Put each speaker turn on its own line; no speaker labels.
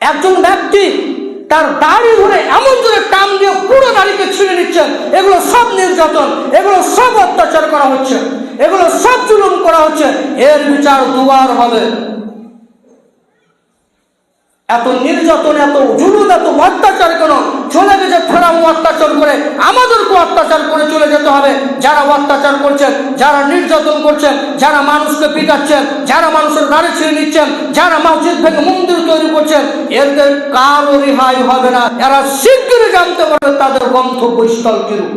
একজন ব্যক্তি তার দাড়ি ধরে এমন জোরে টান দিয়ে পুরো দাড়িকে ছিঁড়ে নিচ্ছেন। এগুলো সব নির্যাতন, এগুলো সব অত্যাচার করা হচ্ছে। এগুলো সব করা হচ্ছে, এর বিচার দুবার হবে। এত নির্যাতন, এত জুলুম, এত অত্যাচার কেন? চলে গেছে ফেরাম অত্যাচার করে আমাদেরকে অত্যাচার করে চলে যেতে হবে। যারা অত্যাচার করছেন যারা নির্যাতন করছেন যারা মানুষকে পিটাচ্ছেন যারা মানুষের গাড়ি ছিঁড়ে নিচ্ছেন যারা মসজিদ থেকে মন্দির তৈরি করছেন এদের কারও রেহাই হবে না। এরা শিগগিরই জানতে পারবে তাদের গন্তব্যস্থল কিরূপ।